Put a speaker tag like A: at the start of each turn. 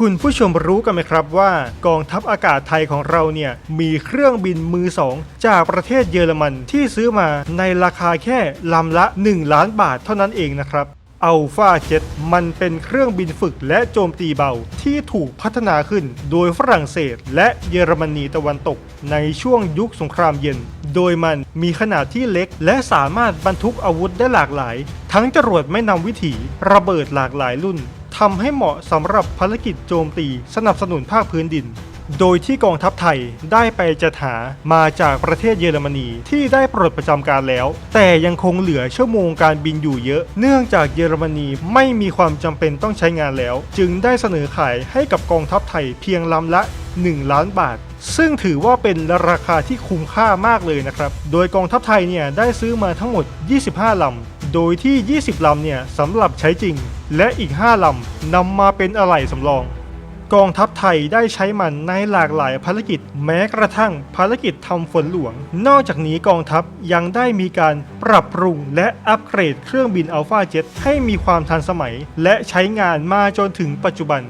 A: คุณผู้ชมรู้กันไหมครับว่ากองทัพอากาศไทยของเราเนี่ยมีเครื่องบินมือสองจากประเทศเยอรมันที่ซื้อมาในราคาแค่ลำละ 1 ล้านบาทเท่านั้นเองนะครับอัลฟาเจ็ตมันเป็นเครื่องบินฝึกและโจมตีเบาที่ถูกพัฒนาขึ้นโดยฝรั่งเศสและเยอรมนีตะวันตก ในช่วงยุคสงครามเย็น โดยมันมีขนาดที่เล็ก และสามารถบรรทุกอาวุธได้หลากหลาย ทั้งจรวดไม่นำวิถีระเบิดหลากหลายรุ่น ทำให้เหมาะสำหรับภารกิจโจมตีสนับสนุนภาคพื้นดิน โดยที่กองทัพไทยได้ไปจัดหามาจากประเทศเยอรมนีที่ได้ปลดประจำการแล้ว แต่ยังคงเหลือชั่วโมงการบินอยู่เยอะ เนื่องจากเยอรมนีไม่มีความจำเป็นต้องใช้งานแล้ว จึงได้เสนอขายให้กับกองทัพไทยเพียงลำละ 1 ล้านบาทซึ่งถือว่าเป็นราคาที่คุ้มค่ามากเลยนะครับ โดยกองทัพไทยเนี่ยได้ซื้อมาทั้งหมด 25 ลำ โดยที่ 20 ลำเนี่ยสำหรับใช้จริง และอีก 5 ลำนำมาเป็นอะไหล่สำรอง กองทัพไทยได้ใช้มันในหลากหลายภารกิจแม้กระทั่งภารกิจทำฝนหลวง นอกจากนี้กองทัพยังได้มีการปรับปรุงและอัปเกรดเครื่องบินอัลฟาเจ็ตให้มีความทันสมัย และใช้งานมาจนถึงปัจจุบัน